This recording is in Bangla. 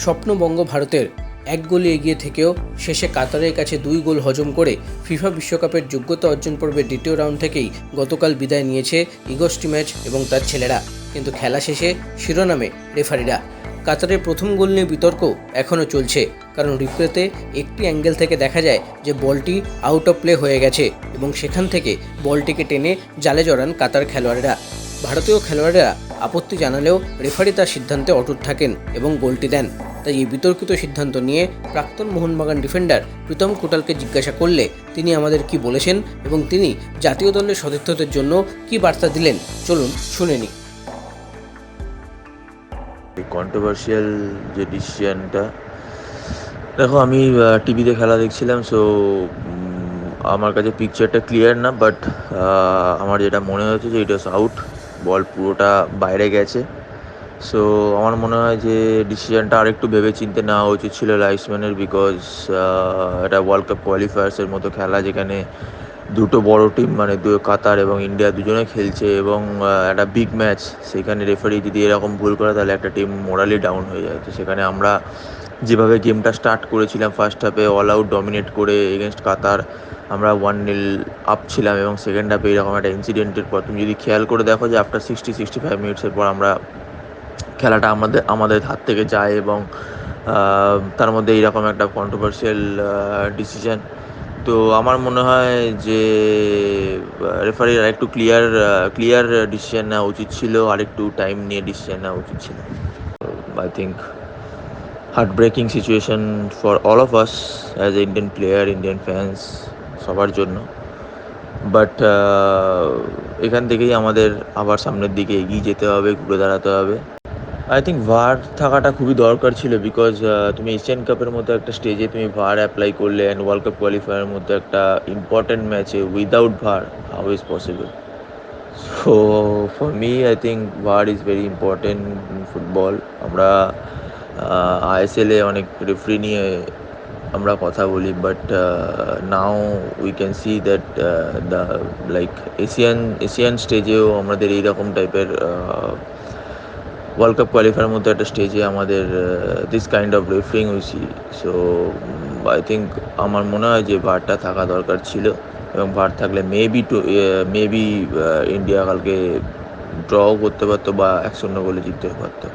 স্বপ্নবঙ্গ ভারতের এক গোলে এগিয়ে থেকেও শেষে কাতারের কাছে দুই গোল হজম করে ফিফা বিশ্বকাপের যোগ্যতা অর্জন পর্বের দ্বিতীয় রাউন্ড থেকেই গতকাল বিদায় নিয়েছে ইগোস্টি ম্যাচ এবং তার ছেলেরা। কিন্তু খেলা শেষে শিরোনামে রেফারিরা। কাতারের প্রথম গোল নিয়ে বিতর্ক এখনও চলছে। কারণ রিপ্লেতে একটি অ্যাঙ্গেল থেকে দেখা যায় যে বলটি আউট অফ প্লে হয়ে গেছে এবং সেখান থেকে বলটিকে টেনে জালে জড়ান কাতার খেলোয়াড়েরা। ভারতীয় খেলোয়াড়েরা আপত্তি জানালেও রেফারি তার সিদ্ধান্তে অটুট থাকেন এবং গোলটি দেন। তাই এই বিতর্কিত সিদ্ধান্ত নিয়ে প্রাক্তন মোহনবাগান ডিফেন্ডার প্রীতম কোটালকে জিজ্ঞাসা করলে তিনি আমাদের কি বলেছেন এবং তিনি জাতীয় দলের সতীর্থদের জন্য কি বার্তা দিলেন? চলুন, শুনে এই কন্ট্রোভার্সিয়াল যে ডিসিশনটা দেখো আমি টিভিতে খেলা দেখছিলাম সো আমার কাছে পিকচারটা ক্লিয়ার না বাট আমার যেটা মনে হয়েছে যে ইট ওয়াজ আউট বল পুরোটা বাইরে গেছে। সো আমার মনে হয় যে ডিসিশনটা আরেকটু ভেবে চিন্তে নেওয়া উচিত ছিল লাইসম্যানের বিকজ এটা ওয়ার্ল্ড কাপ কোয়ালিফায়ার্সের মতো খেলা যেখানে দুটো বড় টিম মানে দু, কাতার এবং ইন্ডিয়া দুজনে খেলছে এবং একটা বিগ ম্যাচ সেখানে রেফারি যদি এরকম ভুল করে তাহলে একটা টিম মোরালি ডাউন হয়ে যায়। তো সেখানে আমরা যেভাবে গেমটা স্টার্ট করেছিলাম ফার্স্ট হাফে অল আউট ডমিনেট করে এগেনস্ট কাতার, আমরা ওয়ান নীল আপ ছিলাম এবং সেকেন্ড হাফে এরকম একটা ইনসিডেন্টের পর, তুমি যদি খেয়াল করে দেখো যে আফটার সিক্সটি সিক্সটি ফাইভ মিনিটসের পর আমরা খেলাটা আমাদের আমাদের হাত থেকে যায় এবং তার মধ্যে এইরকম একটা কন্ট্রোভার্সিয়াল ডিসিশন তো আমার মনে হয় যে রেফারির আরেকটু ক্লিয়ার ক্লিয়ার ডিসিশন নেওয়া উচিত ছিল আরেকটু টাইম নিয়ে ডিসিশন নেওয়া উচিত ছিল। I think heart breaking situation for all of us as a Indian player Indian fans সবার জন্য। বাট এখান থেকেই আমাদের আবার সামনের দিকে এগিয়ে যেতে হবে, ঘুরে দাঁড়াতে হবে। আই থিঙ্ক ভার থাকাটা খুবই দরকার ছিল বিকজ তুমি এশিয়ান কাপের মতো একটা স্টেজে তুমি ভার অ্যাপ্লাই করলে অ্যান্ড ওয়ার্ল্ড কাপ কোয়ালিফায়ারের মধ্যে একটা ইম্পর্ট্যান্ট ম্যাচে without VAR how is possible so for me I think VAR is very important football আমরা আইএসএলে অনেক রেফারি নিয়ে আমরা কথা বলি but now we can see that the like Asian Asian স্টেজেও আমাদের এইরকম টাইপের ওয়ার্ল্ড কাপ কোয়ালিফায়ার মতো একটা স্টেজে আমাদের দিস কাইন্ড অফ রেফারিং হয়েছি সো আই থিঙ্ক আমার মনে হয় যে ভারটা থাকা দরকার ছিল এবং ভার থাকলে মেবি টু মেবি ইন্ডিয়া কালকে ড্রও করতে পারতো বা এক শূন্য গোলে জিততে পারতো।